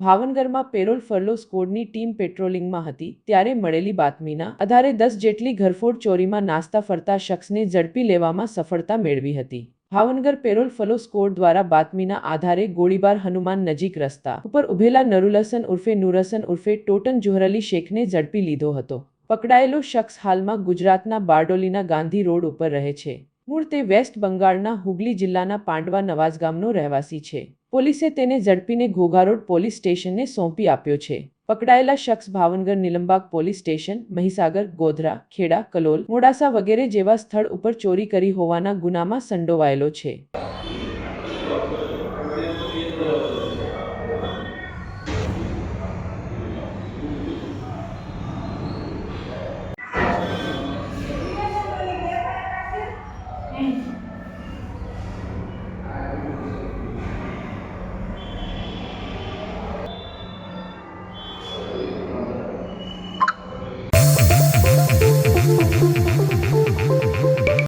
ભાવનગરમાં parole furlough સ્કોડની team પેટ્રોલિંગમાં હતી, ત્યારે મળેલી બાતમીના આધારે દસ જેટલી ઘરફોડ ચોરીમાં નાસ્તા ફરતા શખ્સને ઝડપી લેવામાં સફળતા મેળવી હતી. ભાવનગર પેરોલ ફલો સ્કોડ દ્વારા બાતમીના આધારે ગોળીબાર હનુમાન નજીક રસ્તા ઉપર ઉભેલા નરુલસન ઉર્ફે નુરસન ઉર્ફે ટોટન જોહરલી શેખને ઝડપી લીધો હતો. પકડાયેલો શખ્સ હાલમાં ગુજરાતના બારડોલીના ગાંધી રોડ ઉપર રહે છે. મૂળ તે વેસ્ટ બંગાળના હુગલી જિલ્લાના પાંડવા નવાઝ ગામનો રહેવાસી છે. પોલીસે તેને ઝડપીને ઘોઘારોડ પોલીસ સ્ટેશનને સોંપી આપ્યો છે પકડાયેલા શખ્સ ભાવનગર નિલંબાગ પોલીસ સ્ટેશન, મહીસાગર, ગોધરા, ખેડા, કલોલ, મોડાસા વગેરે જેવા સ્થળ ઉપર ચોરી કરી હોવાના ગુનામાં સંડોવાયેલો છે